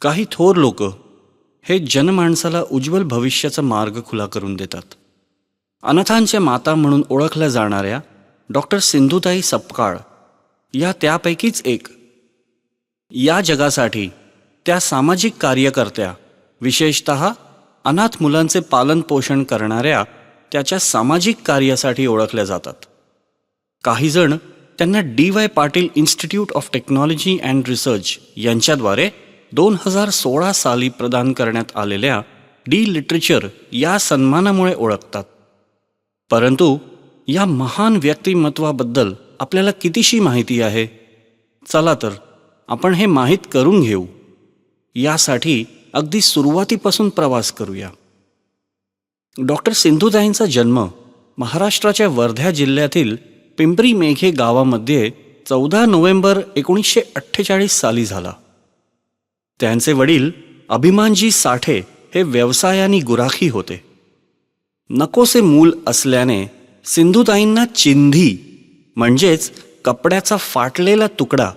काही थोर लोक हे जनमाणसाला उज्ज्वल भविष्याचा मार्ग खुला करून देतात. अनाथांच्या माता म्हणून ओळखल्या जाणाऱ्या डॉक्टर सिंधुताई सपकाळ या त्यापैकीच एक. या जगासाठी त्या सामाजिक कार्यकर्त्या विशेषत अनाथ मुलांचे पालनपोषण करणाऱ्या त्याच्या सामाजिक कार्यासाठी ओळखल्या जातात. काहीजण त्यांना D Y Patil institute of technology and research यांच्याद्वारे दोन हजार सोळा साली प्रदान करण्यात आलेल्या डी लिटरेचर या सन्मानामुळे ओळखतात. परंतु या महान व्यक्तिमत्वाबद्दल आपल्याला कितीशी माहिती आहे? चला तर आपण हे माहीत करून घेऊ. यासाठी अगदी सुरुवातीपासून प्रवास करूया. डॉक्टर सिंधुताईंचा जन्म महाराष्ट्राच्या वर्ध्या जिल्ह्यातील पिंपरी मेघे गावामध्ये चौदा नोव्हेंबर एकोणीसशे अठ्ठेचाळीस साली झाला. त्यांचे वडील अभिमानजी साठे हे व्यवसायाने गुराखी होते. नकोसे मूल असल्याने सिंधुताईंना चिंधी म्हणजेच कपड्याचा फाटलेला तुकडा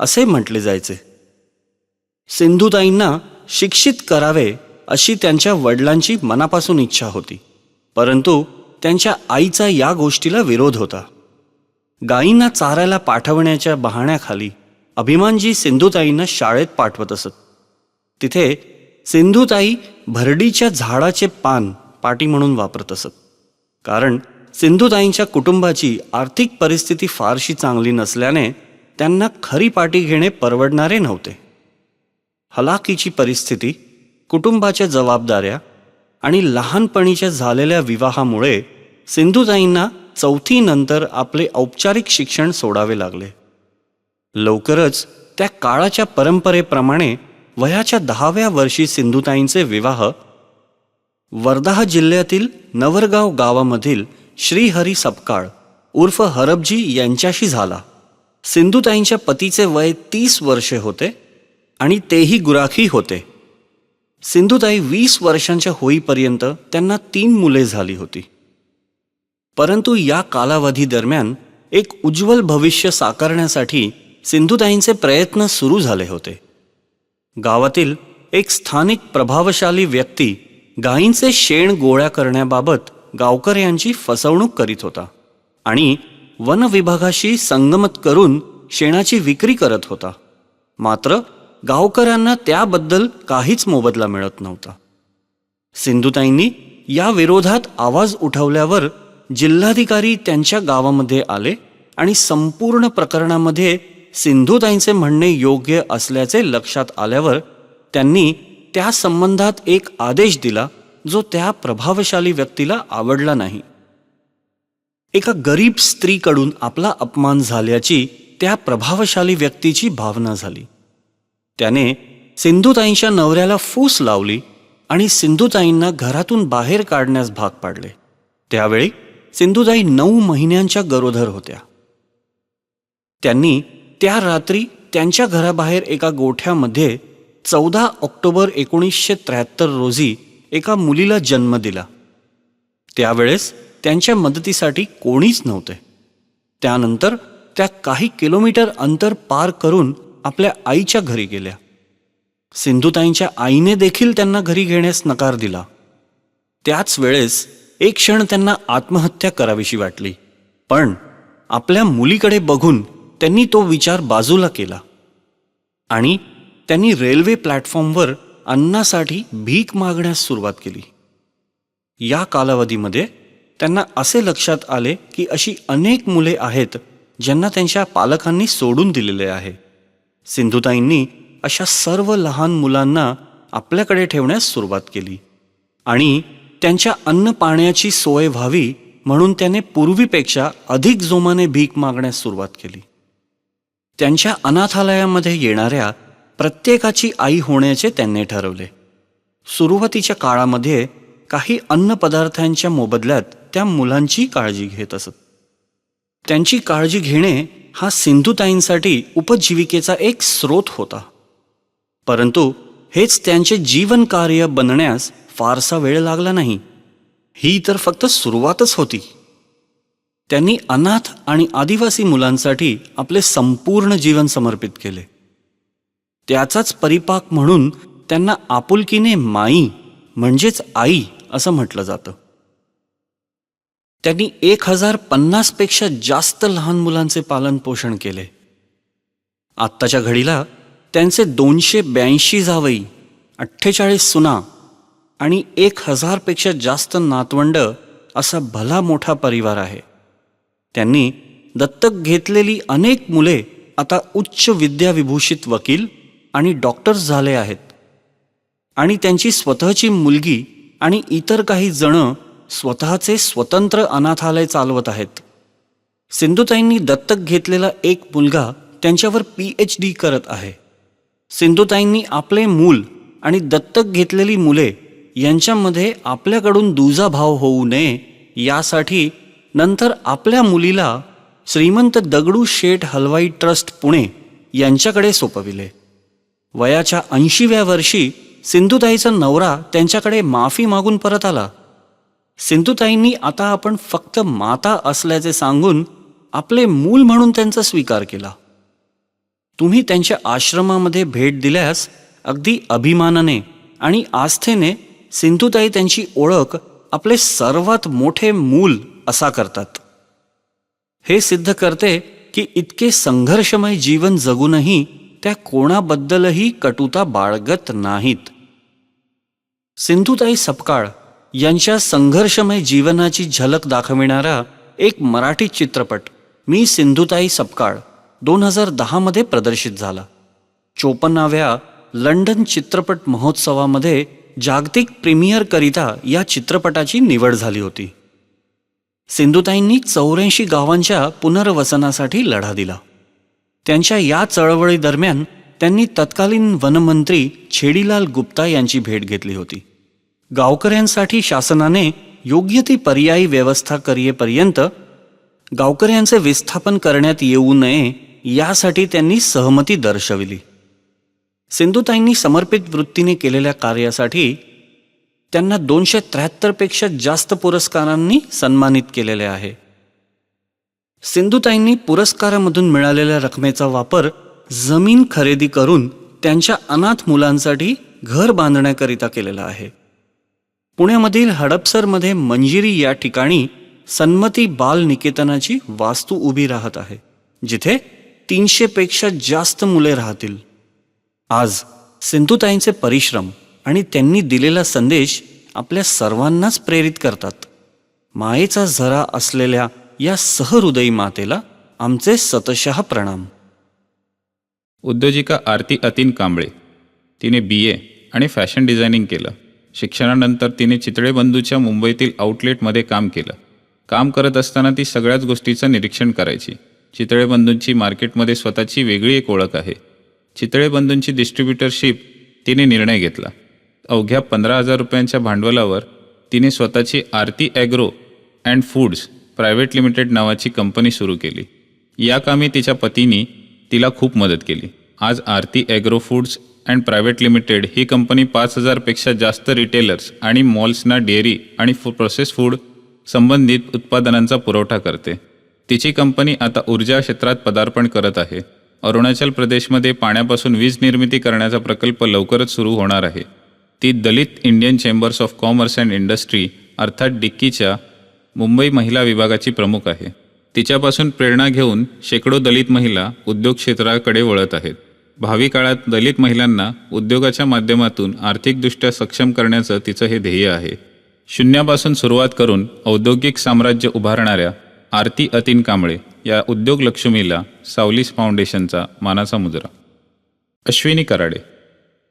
असे म्हटले जायचे. सिंधुताईंना शिक्षित करावे अशी त्यांच्या वडिलांची मनापासून इच्छा होती परंतु त्यांच्या आईचा या गोष्टीला विरोध होता. गायींना चारायला पाठवण्याच्या बहाण्याखाली अभिमानजी सिंधुताईंना शाळेत पाठवत असत. तिथे सिंधुताई भरडीच्या झाडाचे पान पाटी म्हणून वापरत असत. कारण सिंधुताईंच्या कुटुंबाची आर्थिक परिस्थिती फारशी चांगली नसल्याने त्यांना खरी पाटी घेणे परवडणारे नव्हते. हलाखीची परिस्थिती कुटुंबाच्या जबाबदाऱ्या आणि लहानपणीच्या झालेल्या विवाहामुळे सिंधुताईंना चौथी नंतर आपले औपचारिक शिक्षण सोडावे लागले. लवकरच त्या काळाच्या परंपरेप्रमाणे वयाच्या दहाव्या वर्षी सिंधुताईंचे विवाह वर्धा जिल्ह्यातील नवरगाव गावामधील श्रीहरी सपकाळ उर्फ हरबजी यांच्याशी झाला. सिंधुताईंच्या पतीचे वय तीस वर्षे होते आणि तेही गुराखी होते. सिंधुताई वीस वर्षांच्या होईपर्यंत त्यांना तीन मुले झाली होती. परंतु या कालावधी दरम्यान एक उज्ज्वल भविष्य साकारण्यासाठी सिंधुताईंचे प्रयत्न सुरू झाले होते. गावातील एक स्थानिक प्रभावशाली व्यक्ती गायींचे शेण गोळ्या करण्याबाबत गावकर यांची फसवणूक करीत होता आणि वन विभागाशी संगमत करून शेणाची विक्री करत होता. मात्र गावकऱ्यांना त्याबद्दल काहीच मोबदला मिळत नव्हता. सिंधुताईंनी या विरोधात आवाज उठवल्यावर जिल्हाधिकारी त्यांच्या गावामध्ये आले आणि संपूर्ण प्रकरणामध्ये सिंधुताईंचे म्हणणे योग्य असल्याचे लक्षात आल्यावर त्यांनी त्या संबंधात एक आदेश दिला जो त्या प्रभावशाली व्यक्तीला आवडला नाही. एका गरीब स्त्रीकडून आपला अपमान झाल्याची त्या प्रभावशाली व्यक्तीची भावना झाली. त्याने सिंधुताईंच्या नवऱ्याला फूस लावली आणि सिंधुताईंना घरातून बाहेर काढण्यास भाग पाडले. त्यावेळी सिंधुताई नऊ महिन्यांच्या गरोदर होत्या. त्यांनी त्या रात्री त्यांच्या घराबाहेर एका गोठ्यामध्ये चौदा ऑक्टोबर एकोणीसशे त्र्याहत्तर रोजी एका मुलीला जन्म दिला. त्यावेळेस त्यांच्या मदतीसाठी कोणीच नव्हते. त्यानंतर त्या काही किलोमीटर अंतर पार करून आपल्या आईच्या घरी गेल्या. सिंधुताईंच्या आईने देखील त्यांना घरी घेण्यास नकार दिला. त्याच वेळेस एक क्षण त्यांना आत्महत्या करावीशी वाटली. पण आपल्या मुलीकडे बघून त्यांनी तो विचार बाजूला केला आणि त्यांनी रेल्वे प्लॅटफॉर्मवर अन्नासाठी भीक मागण्यास सुरुवात केली. या कालावधीमध्ये त्यांना असे लक्षात आले की अशी अनेक मुले आहेत ज्यांना त्यांच्या पालकांनी सोडून दिलेले आहे. सिंधुताईंनी अशा सर्व लहान मुलांना आपल्याकडे ठेवण्यास सुरुवात केली आणि त्यांच्या अन्न पाण्याची सोय व्हावी म्हणून त्याने पूर्वीपेक्षा अधिक जोमाने भीक मागण्यास सुरुवात केली. त्यांच्या अनाथालयामध्ये येणाऱ्या प्रत्येकाची आई होण्याचे त्यांनी ठरवले. सुरुवातीच्या काळामध्ये काही अन्नपदार्थांच्या मोबदल्यात त्या मुलांची काळजी घेत असत. त्यांची काळजी घेणे हा सिंधुताईंसाठी उपजीविकेचा एक स्रोत होता. परंतु हेच त्यांचे जीवनकार्य बनण्यास फारसा वेळ लागला नाही. ही तर फक्त सुरुवातच होती. त्यांनी अनाथ आणि आदिवासी मुलांसाठी आपले संपूर्ण जीवन समर्पित केले. त्याचाच परिपाक म्हणून त्यांना आपुलकीने माई म्हणजेच आई असं म्हटलं जातं. त्यांनी एक हजार पन्नासपेक्षा जास्त लहान मुलांचे पालन पोषण केले. आत्ताच्या घडीला त्यांचे दोनशे ब्याऐंशी जावई अठ्ठेचाळीस सुना आणि एक हजारपेक्षा जास्त नातवंड असा भला मोठा परिवार आहे. त्यांनी दत्तक घेतलेली अनेक मुले आता उच्च विद्याविभूषित वकील आणि डॉक्टर्स झाले आहेत. आणि त्यांची स्वतःची मुलगी आणि इतर काही जणं स्वतःचे स्वतंत्र अनाथालय चालवत आहेत. सिंधुताईंनी दत्तक घेतलेला एक मुलगा त्यांच्यावर पी एच डी करत आहे. सिंधुताईंनी आपले मूल आणि दत्तक घेतलेली मुले यांच्यामध्ये आपल्याकडून दुजाभाव होऊ नये यासाठी नंतर आपल्या मुलीला श्रीमंत दगडू शेठ हलवाई ट्रस्ट पुणे यांच्याकडे सोपविले. वयाच्या ऐंशीव्या वर्षी सिंधुताईचा नवरा त्यांच्याकडे माफी मागून परत आला. सिंधुताईंनी आता आपण फक्त माता असल्याचे सांगून आपले मूल म्हणून त्यांचा स्वीकार केला. तुम्ही त्यांच्या आश्रमामध्ये भेट दिल्यास अगदी अभिमानाने आणि आस्थेने सिंधुताई त्यांची ओळख आपले सर्वात मोठे मूल असा करतात. हे सिद्ध करते की इतके संघर्षमय जीवन जगूनही त्या कोणाबद्दलही कटुता बाळगत नाहीत. सिंधुताई सपकाळ यांच्या संघर्षमय जीवनाची झलक दाखविणारा एक मराठी चित्रपट मी सिंधुताई सपकाळ दोन हजार दहामध्ये प्रदर्शित झाला. चोपन्नाव्या लंडन चित्रपट महोत्सवामध्ये जागतिक प्रीमियरकरिता या चित्रपटाची निवड झाली होती. सिंधुताईंनी चौऱ्याऐंशी गावांच्या पुनर्वसनासाठी लढा दिला. त्यांच्या या चळवळीदरम्यान त्यांनी तत्कालीन वनमंत्री छेडीलाल गुप्ता यांची भेट घेतली होती. गावकऱ्यांसाठी शासनाने योग्य ती पर्यायी व्यवस्था करियेपर्यंत गावकऱ्यांचे विस्थापन करण्यात येऊ नये यासाठी त्यांनी सहमती दर्शविली. सिंधुताईंनी समर्पित वृत्तीने केलेल्या कार्यासाठी त्यांना दोनशे त्र्याहत्तरपेक्षा जास्त पुरस्कारांनी सन्मानित केलेले आहे. सिंधुताईंनी पुरस्कारामधून मिळालेल्या रकमेचा वापर जमीन खरेदी करून त्यांच्या अनाथ मुलांसाठी घर बांधण्याकरिता केलेला आहे. पुण्यामधील हडपसरमध्ये मंजिरी या ठिकाणी सन्मती बाल निकेतनाची वास्तू उभी राहत आहे जिथे तीनशेपेक्षा जास्त मुले राहतील. आज सिंधुताईंचे परिश्रम आणि त्यांनी दिलेला संदेश आपल्या सर्वांनाच प्रेरित करतात. मायेचा झरा असलेल्या या सहृदयी मातेला आमचे सतशः प्रणाम. उद्योजिका आरती अतीन कांबळे. तिने बी ए आणि फॅशन डिझायनिंग केलं. शिक्षणानंतर तिने चितळे बंधूच्या मुंबईतील आउटलेटमध्ये काम केलं. काम करत असताना ती सगळ्याच गोष्टीचं निरीक्षण करायची. चितळे बंधूंची मार्केटमध्ये स्वतःची वेगळी एक ओळख आहे. चितळे बंधूंची डिस्ट्रीब्युटरशिप तिने निर्णय घेतला. अवघ्या पंधरा हजार रुपयांच्या भांडवलावर तिने स्वतःची Aarti agro and foods private limited नावाची कंपनी सुरू केली. या कामी तिच्या पतीनी तिला खूप मदत केली. आज Aarti agro foods and private limited he company पाच हजारपेक्षा जास्त रिटेलर्स आणि मॉल्सना डेअरी आणि फू प्रोसेस फूड संबंधित उत्पादनांचा पुरवठा करते. तिची कंपनी आता ऊर्जा क्षेत्रात पदार्पण करत आहे. अरुणाचल प्रदेशमध्ये पाण्यापासून वीज निर्मिती करण्याचा प्रकल्प लवकरच सुरू होणार आहे. ती Dalit Indian chambers of commerce and industry अर्थात डिक्कीच्या मुंबई महिला विभागाची प्रमुख आहे. तिच्यापासून प्रेरणा घेऊन शेकडो दलित महिला उद्योग क्षेत्राकडे वळत आहेत. भावी काळात दलित महिलांना उद्योगाच्या माध्यमातून आर्थिकदृष्ट्या सक्षम करण्याचं तिचं हे ध्येय आहे. शून्यापासून सुरुवात करून औद्योगिक साम्राज्य उभारणाऱ्या आरती अतीन कांबळे या उद्योग लक्ष्मीला सावलीस फाउंडेशनचा मानाचा मुजरा. अश्विनी कराडे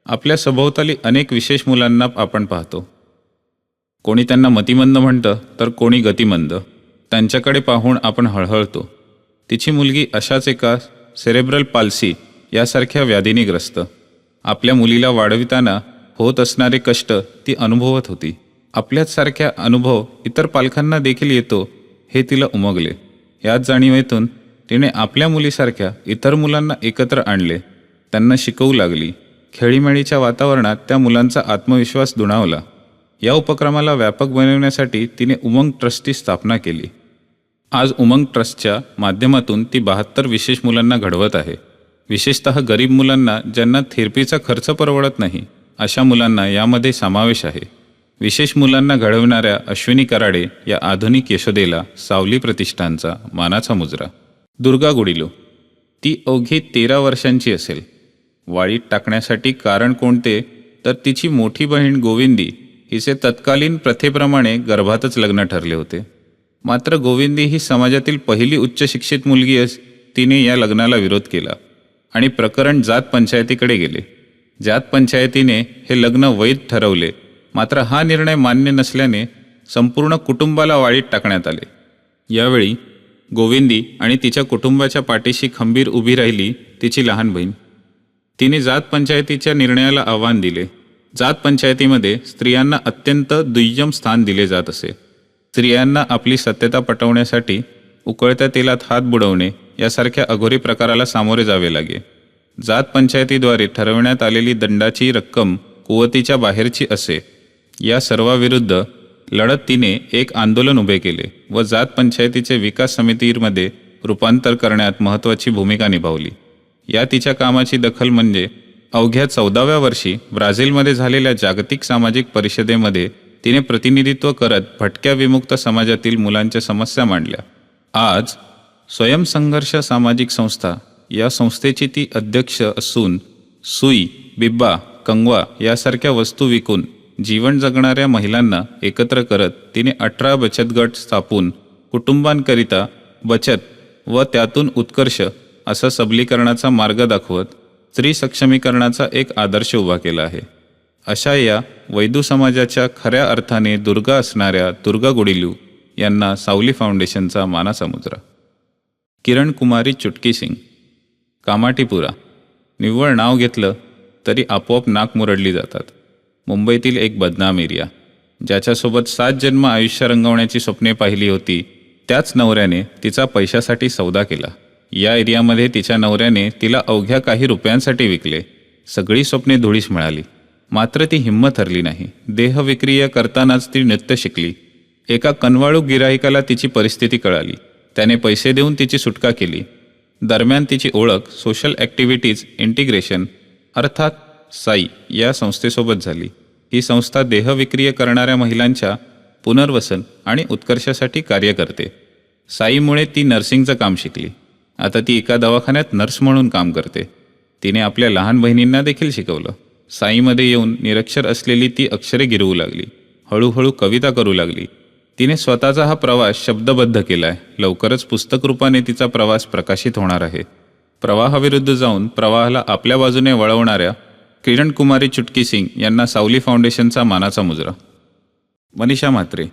आपल्या सभोवताली अनेक विशेष मुलांना आपण पाहतो. कोणी त्यांना मतिमंद म्हणतं तर कोणी गतिमंद. त्यांच्याकडे पाहून आपण हळहळतो. तिची मुलगी अशाच एका सेरेब्रल पाल्सी यासारख्या व्याधीने ग्रस्त. आपल्या मुलीला वाढविताना होत असणारे कष्ट ती अनुभवत होती. आपल्याच सारख्या अनुभव इतर पालकांना देखील येतो हे तिला उमगले. याच जाणीवेतून तिने आपल्या मुलीसारख्या इतर मुलांना एकत्र आणले. त्यांना शिकवू लागली. खेळीमेळीच्या वातावरणात त्या मुलांचा आत्मविश्वास दुणावला. या उपक्रमाला व्यापक बनवण्यासाठी तिने उमंग ट्रस्टची स्थापना केली. आज उमंग ट्रस्टच्या माध्यमातून ती बहात्तर विशेष मुलांना घडवत आहे. विशेषतः गरीब मुलांना ज्यांना थेरपीचा खर्च परवडत नाही अशा मुलांना यामध्ये समावेश आहे. विशेष मुलांना घडवणाऱ्या अश्विनी कराडे या आधुनिक यशोदेला सावली प्रतिष्ठानचा मानाचा मुजरा. दुर्गा गुडिलो. ती अवघी तेरा वर्षांची असेल. वाळीत टाकण्यासाठी कारण कोणते? तर तिची मोठी बहीण गोविंदी हिचे तत्कालीन प्रथेप्रमाणे गर्भातच लग्न ठरले होते. मात्र गोविंदी ही समाजातील पहिली उच्च शिक्षित मुलगी अस तिने या लग्नाला विरोध केला आणि प्रकरण जात पंचायतीकडे गेले. जात पंचायतीने हे लग्न वैध ठरवले मात्र हा निर्णय मान्य नसल्याने संपूर्ण कुटुंबाला वाळीत टाकण्यात आले. यावेळी गोविंदी आणि तिच्या कुटुंबाच्या पाठीशी खंबीर उभी राहिली तिची लहान बहीण. तिने जात पंचायतीच्या निर्णयाला आव्हान दिले. जात पंचायतीमध्ये स्त्रियांना अत्यंत दुय्यम स्थान दिले जात असे. स्त्रियांना आपली सत्यता पटवण्यासाठी उकळत्या तेलात हात बुडवणे यासारख्या अघोरी प्रकाराला सामोरे जावे लागे. जात पंचायतीद्वारे ठरवण्यात आलेली दंडाची रक्कम कुवतीच्या बाहेरची असे. या सर्वाविरुद्ध लढत तिने एक आंदोलन उभे केले व जात पंचायतीचे विकास समितीमध्ये रूपांतर करण्यात महत्त्वाची भूमिका निभावली. या तिच्या कामाची दखल म्हणजे अवघ्या चौदाव्या वर्षी ब्राझीलमध्ये झालेल्या जागतिक सामाजिक परिषदेमध्ये तिने प्रतिनिधित्व करत भटक्या विमुक्त समाजातील मुलांच्या समस्या मांडल्या. आज स्वयंसंघर्ष सामाजिक संस्था या संस्थेची ती अध्यक्ष असून सुई बिब्बा कंगवा यासारख्या वस्तू विकून जीवन जगणाऱ्या महिलांना एकत्र करत तिने अठरा बचत गट स्थापून कुटुंबांकरिता बचत व त्यातून उत्कर्ष असा सबलीकरणाचा मार्ग दाखवत स्त्री सक्षमीकरणाचा एक आदर्श उभा केला आहे. अशा या वैदू समाजाच्या खऱ्या अर्थाने दुर्गा असणाऱ्या दुर्गा गुडिलू यांना सावली फाउंडेशनचा मानाचा मुजरा किरण कुमारी चुटकी सिंग कामाटीपुरा. निव्वळ नाव घेतलं तरी आपोआप नाक मुरडली जातात. मुंबईतील एक बदनाम एरिया. ज्याच्यासोबत सात जन्म आयुष्य रंगवण्याची स्वप्ने पाहिली होती त्याच नवऱ्याने तिचा पैशासाठी सौदा केला. या एरियामध्ये तिच्या नवऱ्याने तिला अवघ्या काही रुपयांसाठी विकले. सगळी स्वप्ने धुळीस मिळाली. मात्र ती हिंमत हरली नाही. देहविक्रिया करतानाच ती नृत्य शिकली. एका कनवाळू गिराहिकाला तिची परिस्थिती कळाली. त्याने पैसे देऊन तिची सुटका केली. दरम्यान तिची ओळख सोशल ॲक्टिव्हिटीज इंटिग्रेशन अर्थात साई या संस्थेसोबत झाली. ही संस्था देहविक्रिय करणाऱ्या महिलांच्या पुनर्वसन आणि उत्कर्षासाठी कार्य करते. साईमुळे ती नर्सिंगचं काम शिकली. आता ती एका दवाखान्यात नर्स म्हणून काम करते. तिने आपल्या लहान बहिणींना देखील शिकवलं. साईमध्ये येऊन निरक्षर असलेली ती अक्षरे गिरवू लागली. हळूहळू कविता करू लागली. तिने स्वतःचा हा प्रवास शब्दबद्ध केला आहे लवकरच पुस्तक रूपाने तिचा प्रवास प्रकाशित होणार आहे. प्रवाहाविरुद्ध जाऊन प्रवाहाला आपल्या बाजूने वळवणाऱ्या किरण कुमारी चुटकी सिंग यांना सावली फाउंडेशनचा मानाचा मुजरा. मनीषा म्हात्रे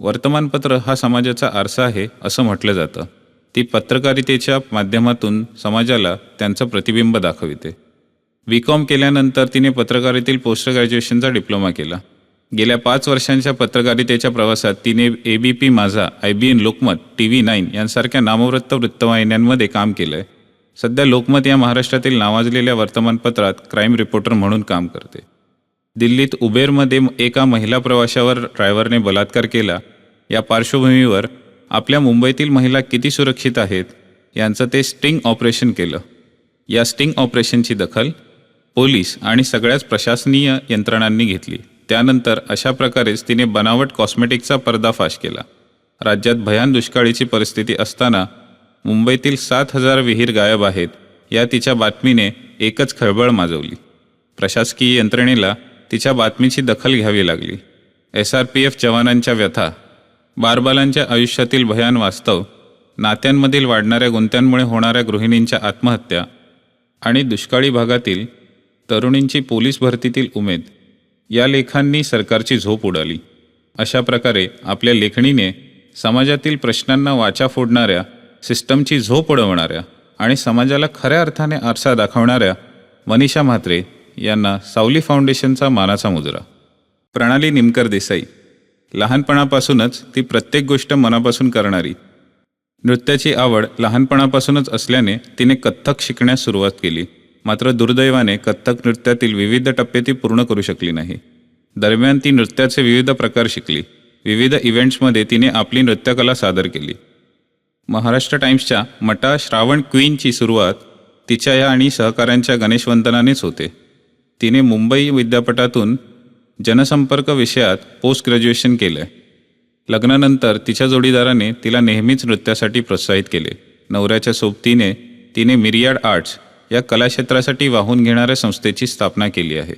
वर्तमानपत्र हा समाजाचा आरसा आहे असं म्हटलं जातं. ती पत्रकारितेच्या माध्यमातून समाजाला त्यांचं प्रतिबिंब दाखविते. बी कॉम केल्यानंतर तिने पत्रकारितेतील पोस्ट ग्रॅज्युएशनचा डिप्लोमा केला. गेल्या पाच वर्षांच्या पत्रकारितेच्या प्रवासात तिने A B P Majha I B N Lokmat T V nine यांसारख्या नामवृत्त वृत्तवाहिन्यांमध्ये काम केलं आहे सध्या लोकमत या महाराष्ट्रातील नावाजलेल्या वर्तमानपत्रात क्राईम रिपोर्टर म्हणून काम करते. दिल्लीत उबेरमध्ये एका महिला प्रवाशावर ड्रायव्हरने बलात्कार केला. या पार्श्वभूमीवर आपल्या मुंबईतील महिला किती सुरक्षित आहेत यांचं ते स्टिंग ऑपरेशन केलं. या स्टिंग ऑपरेशनची दखल पोलीस आणि सगळ्याच प्रशासनीय यंत्रणांनी घेतली. त्यानंतर अशा प्रकारेच तिने बनावट कॉस्मेटिकचा पर्दाफाश केला. राज्यात भयान दुष्काळीची परिस्थिती असताना मुंबईतील सात हजार विहीर गायब आहेत या तिच्या बातमीने एकच खळबळ माजवली. प्रशासकीय यंत्रणेला तिच्या बातमीची दखल घ्यावी लागली. एस आर पी एफ जवानांच्या व्यथा बारबालांच्या आयुष्यातील भयान वास्तव नात्यांमधील वाढणाऱ्या गुंत्यांमुळे होणाऱ्या गृहिणींच्या आत्महत्या आणि दुष्काळी भागातील तरुणींची पोलीस भरतीतील उमेद या लेखांनी सरकारची झोप उडाली. अशा प्रकारे आपल्या लेखणीने समाजातील प्रश्नांना वाचा फोडणाऱ्या सिस्टमची झोप उडवणाऱ्या आणि समाजाला खऱ्या अर्थाने आरसा दाखवणाऱ्या मनीषा म्हात्रे यांना सावली फाउंडेशनचा मानाचा मुजरा. प्रणाली निमकर देसाई. लहानपणापासूनच ती प्रत्येक गोष्ट मनापासून करणारी. नृत्याची आवड लहानपणापासूनच असल्याने तिने कथ्थक शिकण्यास सुरुवात केली. मात्र दुर्दैवाने कथ्थक नृत्यातील विविध टप्पे ती पूर्ण करू शकली नाही. दरम्यान ती नृत्याचे विविध प्रकार शिकली. विविध इव्हेंट्समध्ये तिने आपली नृत्यकला सादर केली. महाराष्ट्र टाइम्सच्या मटा श्रावण क्वीनची सुरुवात तिच्या या आणि सहकाऱ्यांच्या गणेशवंदनानेच होते. तिने मुंबई विद्यापीठातून जनसंपर्क विषयात पोस्ट ग्रॅज्युएशन केलं आहे लग्नानंतर तिच्या जोडीदाराने तिला नेहमीच नृत्यासाठी प्रोत्साहित केले. नवऱ्याच्या सोबतीने तिने मिरियाड आर्ट्स या कलाक्षेत्रासाठी वाहून घेणाऱ्या संस्थेची स्थापना केली आहे.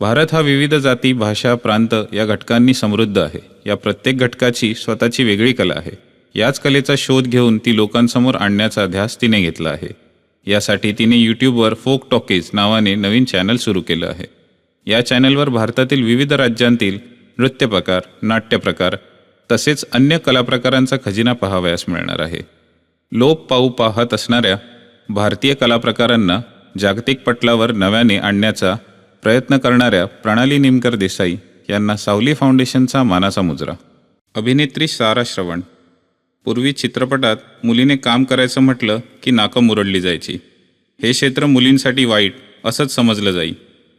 भारत हा विविध जाती भाषा प्रांत या घटकांनी समृद्ध आहे. या प्रत्येक घटकाची स्वतःची वेगळी कला आहे. याच कलेचा शोध घेऊन ती लोकांसमोर आणण्याचा ध्यास तिने घेतला आहे. यासाठी तिने यूट्यूबवर फोक टॉकीज नावाने नवीन चॅनल सुरू केलं आहे. या चॅनलवर भारतातील विविध राज्यांतील नृत्यप्रकार नाट्यप्रकार तसेच अन्य कलाप्रकारांचा खजिना पाहावयास मिळणार आहे. लोप पाऊ पाहत असणाऱ्या भारतीय कलाप्रकारांना जागतिक पटलावर नव्याने आणण्याचा प्रयत्न करणाऱ्या प्रणाली निमकर देसाई यांना सावली फाउंडेशनचा मानाचा मुजरा. अभिनेत्री सारा श्रवण. पूर्वी चित्रपटात मुलीने काम करायचं म्हटलं की नाकं मुरडली जायची. हे क्षेत्र मुलींसाठी वाईट असंच समजलं जाई.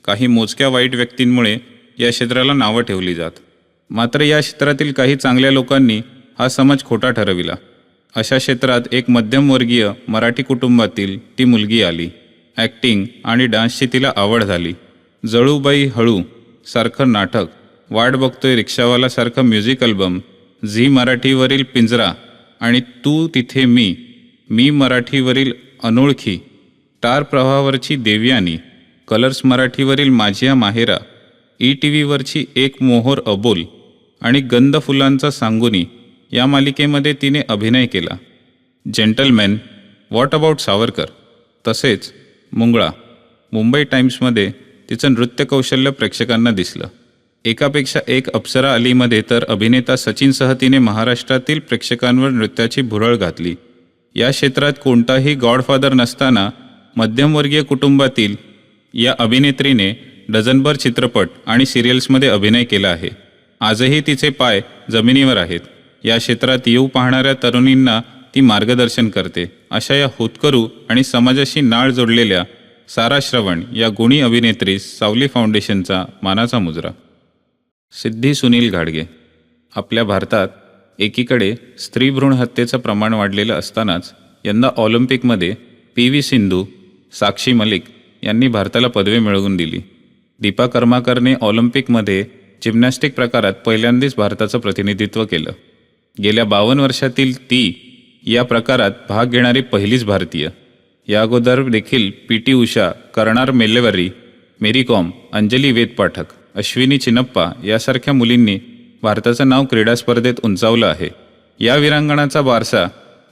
काही मोजक्या वाईट व्यक्तींमुळे या क्षेत्राला नावं ठेवली जात. मात्र या क्षेत्रातील काही चांगल्या लोकांनी हा समज खोटा ठरविला. अशा क्षेत्रात एक मध्यमवर्गीय मराठी कुटुंबातील ती मुलगी आली. ॲक्टिंग आणि डान्सची तिला आवड झाली. जळूबाई हळू सारखं नाटक वाट बघतोय रिक्षावालासारखं म्युझिक अल्बम झी मराठीवरील पिंजरा आणि तू तिथे मी मी मराठीवरील अनोळखी तार प्रवाहावरची देवयानी कलर्स मराठीवरील माझिया माहेरा ई टी व्हीवरची एक मोहोर अबोल आणि गंध फुलांचा सांगुनी या मालिकेमध्ये तिने अभिनय केला. Gentleman what about Savarkar? तसेच मुंगळा मुंबई टाइम्समध्ये तिचं नृत्य कौशल्य प्रेक्षकांना दिसलं. एकापेक्षा एक अप्सरा अलीमध्ये तर अभिनेता सचिनसह तिने महाराष्ट्रातील प्रेक्षकांवर नृत्याची भुरळ घातली. या क्षेत्रात कोणताही गॉडफादर नसताना मध्यमवर्गीय कुटुंबातील या अभिनेत्रीने डझनभर चित्रपट आणि सिरियल्समध्ये अभिनय केला आहे. आजही तिचे पाय जमिनीवर आहेत. या क्षेत्रात येऊ पाहणाऱ्या तरुणींना ती मार्गदर्शन करते. अशा या होतकरू आणि समाजाशी नाळ जोडलेल्या सारा श्रवण या गुणी अभिनेत्री सावली फाउंडेशनचा मानाचा मुजरा. सिद्धी सुनील घाडगे. आपल्या भारतात एकीकडे स्त्री भ्रूण हत्येचं प्रमाण वाढलेलं असतानाच यंदा ऑलिम्पिकमध्ये पी व्ही सिंधू साक्षी मलिक यांनी भारताला पदवी मिळवून दिली. दीपा कर्माकरने ऑलिम्पिकमध्ये जिम्नॅस्टिक प्रकारात पहिल्यांदाच भारताचं प्रतिनिधित्व केलं. गेल्या बावन्न वर्षातील ती या प्रकारात भाग घेणारी पहिलीच भारतीय. या अगोदर देखील P T Usha Karnam Malleswari Mary Kom Anjali Ved Pathak Ashwini Chinappa यासारख्या मुलींनी भारताचं नाव क्रीडा स्पर्धेत उंचावलं आहे. या विरांगणाचा वारसा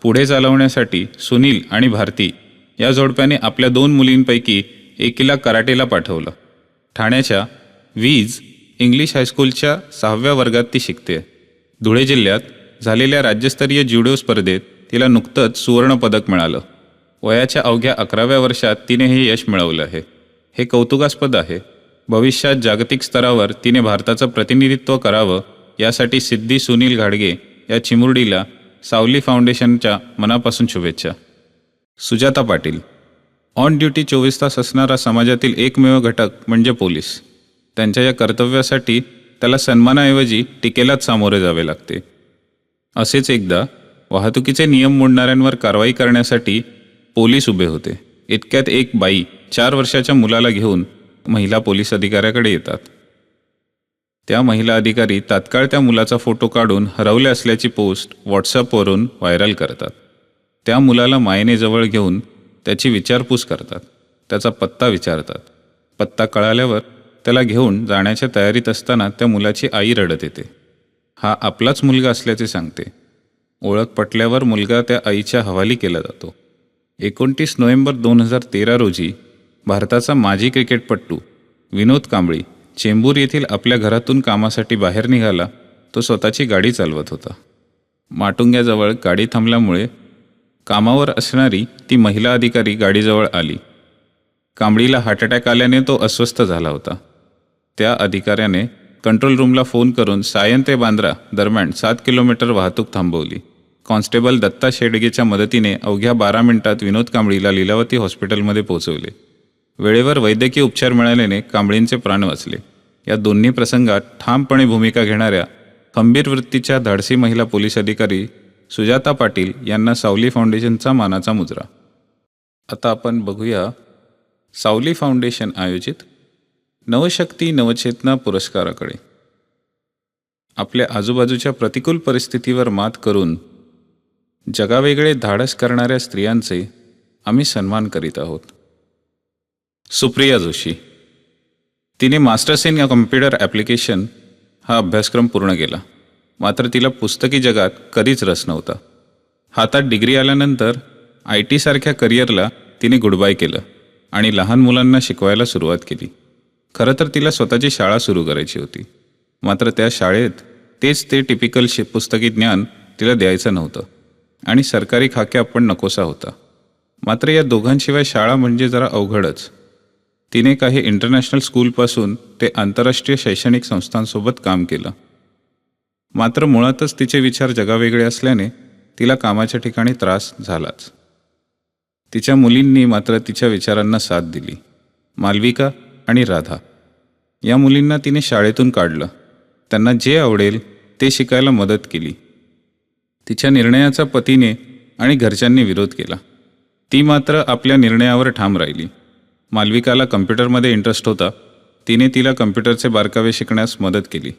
पुढे चालवण्यासाठी सुनील आणि भारती या जोडप्याने आपल्या दोन मुलींपैकी एकीला कराटेला पाठवलं. ठाण्याच्या वीज इंग्लिश हायस्कूलच्या सहाव्या वर्गात ती शिकते. धुळे जिल्ह्यात झालेल्या राज्यस्तरीय ज्युडो स्पर्धेत तिला नुकतंच सुवर्णपदक मिळालं. वयाच्या अवघ्या अकराव्या वर्षात तिने हे यश मिळवलं आहे. हे कौतुकास्पद आहे. भविष्यात जागतिक स्तरावर तिने भारताचं प्रतिनिधित्व करावं यासाठी सिद्धी सुनील घाडगे या चिमुरडीला सावली फाउंडेशनच्या मनापासून शुभेच्छा. सुजाता पाटील ऑन ड्युटी चोवीस तास असणारा समाजातील एकमेव घटक म्हणजे पोलीस. त्यांच्या या कर्तव्यासाठी त्याला सन्मानाऐवजी टीकेलाच सामोरे जावे लागते. असेच एकदा वाहतुकीचे नियम मोडणाऱ्यांवर कारवाई करण्यासाठी पोलीस उभे होते. इतक्यात एक बाई चार वर्षाच्या मुलाला घेऊन महिला पोलीस अधिकाऱ्याकडे येतात. त्या महिला अधिकारी तात्काळ त्या मुलाचा फोटो काढून हरवले असल्याची पोस्ट व्हॉट्सअपवरून व्हायरल करतात. त्या मुलाला मायनेजवळ घेऊन त्याची विचारपूस करतात. त्याचा पत्ता विचारतात. पत्ता कळाल्यावर त्याला घेऊन जाण्याच्या तयारीत असताना त्या मुलाची आई रडत येते. हा आपलाच मुलगा असल्याचे सांगते. ओळख पटल्यावर मुलगा त्या आईच्या हवाली केला जातो. एकोणतीस नोव्हेंबर दोन हजार तेरा रोजी भारताचा माजी क्रिकेटपट्टू विनोद कांबळी चेंबूर येथील आपल्या घरातून कामासाठी बाहेर निघाला. तो स्वतःची गाडी चालवत होता. माटुंग्याजवळ गाडी थांबल्यामुळे कामावर असणारी ती महिला अधिकारी गाडीजवळ आली. कांबळीला हार्ट अटॅक आल्याने तो अस्वस्थ झाला होता. त्या अधिकाऱ्याने कंट्रोल रूमला फोन करून सायन ते बांद्रा दरम्यान सात किलोमीटर वाहतूक थांबवली. कॉन्स्टेबल दत्ता शेडगेच्या मदतीने अवघ्या बारा मिनिटात विनोद कांबळीला लीलावती हॉस्पिटलमध्ये पोहोचवले. वेळेवर वैद्यकीय उपचार मिळाल्याने कांबळींचे प्राण वाचले. या दोन्ही प्रसंगात ठामपणे भूमिका घेणाऱ्या खंबीर वृत्तीच्या धाडसी महिला पोलीस अधिकारी सुजाता पाटील यांना सावली फाउंडेशनचा मानाचा मुजरा आता आपण बघूया सावली फाउंडेशन आयोजित नवशक्ती नवचेतना पुरस्काराकडे. आपल्या आजूबाजूच्या प्रतिकूल परिस्थितीवर मात करून जगावेगळे धाडस करणाऱ्या स्त्रियांचे आम्ही सन्मान करीत आहोत. सुप्रिया जोशी. तिने मास्टर्स इन कम्प्युटर ॲप्लिकेशन हा अभ्यासक्रम पूर्ण केला. मात्र तिला पुस्तकी जगात कधीच रस नव्हता. हातात डिग्री आल्यानंतर आय टीसारख्या करिअरला तिने गुडबाय केलं आणि लहान मुलांना शिकवायला सुरुवात केली. खरं तर तिला स्वतःची शाळा सुरू करायची होती. मात्र त्या शाळेत तेच ते टिपिकल शि पुस्तकी ज्ञान तिला द्यायचं नव्हतं आणि सरकारी खाक्या पण नकोसा होता. मात्र या दोघांशिवाय शाळा म्हणजे जरा अवघडच. तिने काही इंटरनॅशनल स्कूलपासून ते आंतरराष्ट्रीय शैक्षणिक संस्थांसोबत काम केलं. मात्र मुळातच तिचे विचार जगावेगळे असल्याने तिला कामाच्या ठिकाणी त्रास झालाच. तिच्या मुलींनी मात्र तिच्या विचारांना साथ दिली. मालविका आणि राधा. या मुलींना तिने शाळेतून काढलं. त्यांना जे आवडेल ते शिकायला मदत केली. तिच्या निर्णयाचा पतीने आणि घरच्यांनी विरोध केला. ती मात्र आपल्या निर्णयावर ठाम राहिली. मालविकाला कम्प्युटरमध्ये इंटरेस्ट होता. तिने तिला कम्प्युटरचे बारकावे शिकण्यास मदत केली.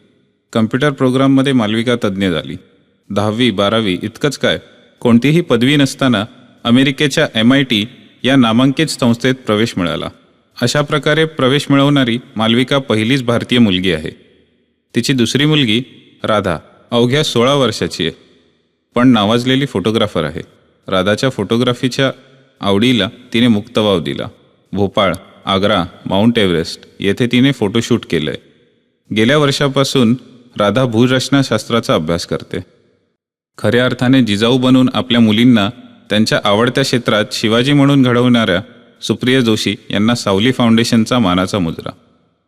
कम्प्युटर प्रोग्राममध्ये मालविका तज्ज्ञ झाली. दहावी बारावी इतकंच काय. कोणतीही पदवी नसताना अमेरिकेच्या एम आय टी या नामांकित संस्थेत प्रवेश मिळाला. अशा प्रकारे प्रवेश मिळवणारी मालविका पहिलीच भारतीय मुलगी आहे. तिची दुसरी मुलगी राधा अवघ्या सोळा वर्षाची आहे. पण नावाजलेली फोटोग्राफर आहे. राधाच्या फोटोग्राफीच्या आवडीला तिने मुक्तवाव दिला. भोपाळ आग्रा माउंट एव्हरेस्ट येथे तिने फोटोशूट केलं आहे गेल्या वर्षापासून राधा भूरचनाशास्त्राचा अभ्यास करते. खऱ्या अर्थाने जिजाऊ बनून आपल्या मुलींना त्यांच्या आवडत्या क्षेत्रात शिवाजी म्हणून घडवणाऱ्या सुप्रिया जोशी यांना सावली फाउंडेशनचा मानाचा मुजरा